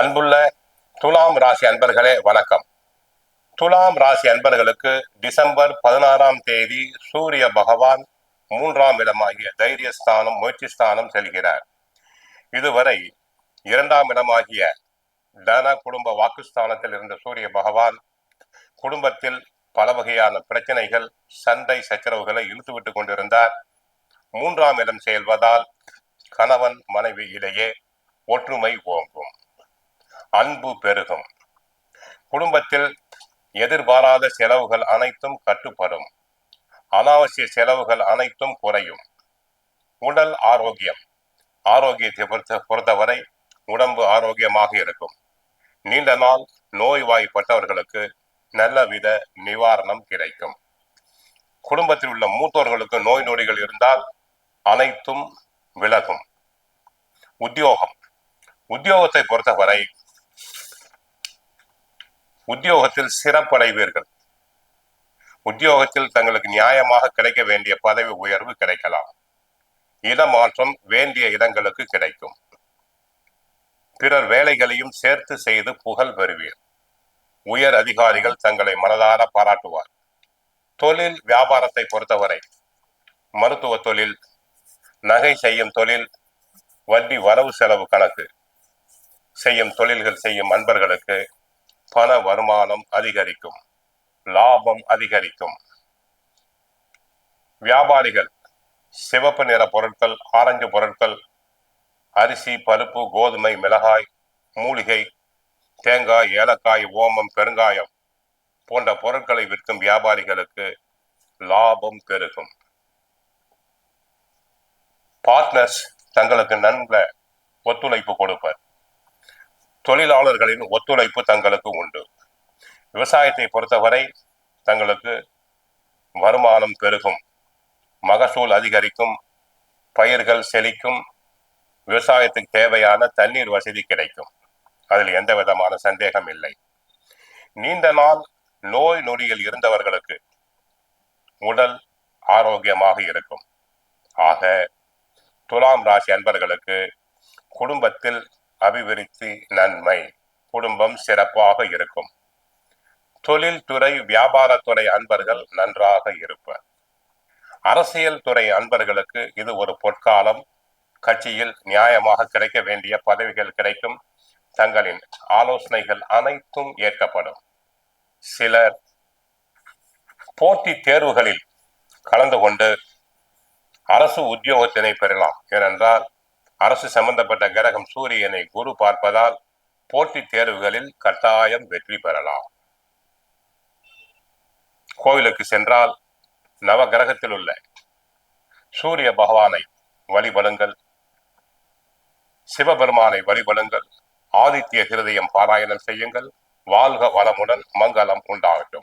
அன்புள்ள துலாம் ராசி அன்பர்களே வணக்கம். துலாம் ராசி அன்பர்களுக்கு டிசம்பர் பதினாறாம் தேதி சூரிய பகவான் மூன்றாம் இடமாகிய தைரியஸ்தானம் முயற்சி ஸ்தானம் செல்கிறார். இதுவரை இரண்டாம் இடமாகிய தன குடும்ப வாக்குஸ்தானத்தில் இருந்த சூரிய பகவான் குடும்பத்தில் பல வகையான பிரச்சனைகள் சண்டை சச்சரவுகளை இழுத்துவிட்டு கொண்டிருந்தார். மூன்றாம் இடம் செயல்வதால் கணவன் மனைவி இடையே ஒற்றுமை ஓங்கும். அன்பு பெருகும். குடும்பத்தில் எதிர்பாராத செலவுகள் அனைத்தும் கட்டுப்படும். அனாவசிய செலவுகள் அனைத்தும் குறையும். உடல் ஆரோக்கியம். ஆரோக்கியத்தை பொறுத்த பொறுத்தவரை உடம்பு ஆரோக்கியமாக இருக்கும். நீண்ட நாள் நோய்வாய்ப்பட்டவர்களுக்கு நல்லவித நிவாரணம் கிடைக்கும். குடும்பத்தில் உள்ள மூத்தோர்களுக்கு நோய் நொடிகள் இருந்தால் அனைத்தும் விலகும். உத்தியோகம். உத்தியோகத்தை பொறுத்தவரை உத்தியோகத்தில் சிறப்படைவீர்கள். உத்தியோகத்தில் தங்களுக்கு நியாயமாக கிடைக்க வேண்டிய பதவி உயர்வு கிடைக்கலாம். இடமாற்றம் வேண்டிய இடங்களுக்கு கிடைக்கும். பிறர் வேலைகளையும் சேர்த்து செய்து புகழ் பெறுவீர். உயர் அதிகாரிகள் தங்களை மனதார பாராட்டுவார். தொழில் வியாபாரத்தை பொறுத்தவரை மருத்துவ தொழில் நகை செய்யும் தொழில் வட்டி வரவு செலவு கணக்கு செய்யும் தொழில்கள் செய்யும் அன்பர்களுக்கு பண வருமானம் அதிகரிக்கும். லாபம் அதிகரிக்கும். வியாபாரிகள் சிவப்பு நிற பொருட்கள் ஆரஞ்சு பொருட்கள் அரிசி பருப்பு கோதுமை மிளகாய் மூலிகை தேங்காய் ஏலக்காய் ஓமம் பெருங்காயம் போன்ற பொருட்களை விற்கும் வியாபாரிகளுக்கு லாபம் பெருகும். பார்ட்னர்ஸ் தங்களுக்கு நன்க ஒத்துழைப்பு கொடுப்பர். தொழிலாளர்களின் ஒத்துழைப்பு தங்களுக்கு உண்டு. விவசாயத்தை பொறுத்தவரை தங்களுக்கு வருமானம் பெருகும். மகசூல் அதிகரிக்கும். பயிர்கள் செழிக்கும். விவசாயத்துக்கு தேவையான தண்ணீர் வசதி கிடைக்கும். அதில் எந்த விதமான சந்தேகம் இல்லை. நீண்ட நாள் நோய் நொடியில் இருந்தவர்களுக்கு உடல் ஆரோக்கியமாக இருக்கும். ஆக துலாம் ராசி அன்பர்களுக்கு குடும்பத்தில் அபிவிருத்தி நன்மை. குடும்பம் சிறப்பாக இருக்கும். தொழில்துறை வியாபாரத்துறை அன்பர்கள் நன்றாக இருப்பர். அரசியல் துறை அன்பர்களுக்கு இது ஒரு பொற்காலம். கட்சியில் நியாயமாக கிடைக்க வேண்டிய பதவிகள் கிடைக்கும். தங்களின் ஆலோசனைகள் அனைத்தும் ஏற்கப்படும். சிலர் போட்டி தேர்வுகளில் கலந்து கொண்டு அரசு உத்தியோகத்தினை பெறலாம். ஏனென்றால் அரசு சம்பந்தப்பட்ட கிரகம் சூரியனை குரு பார்ப்பதால் போட்டித் தேர்வுகளில் கட்டாயம் வெற்றி பெறலாம். கோவிலுக்கு சென்றால் நவ கிரகத்தில் உள்ள சூரிய பகவானை வழிபடுங்கள். சிவபெருமானை வழிபடுங்கள். ஆதித்ய ஹிருதயம் பாராயணம் செய்யுங்கள். வாழ்க வளமுடன் மங்களம் உண்டாகட்டும்.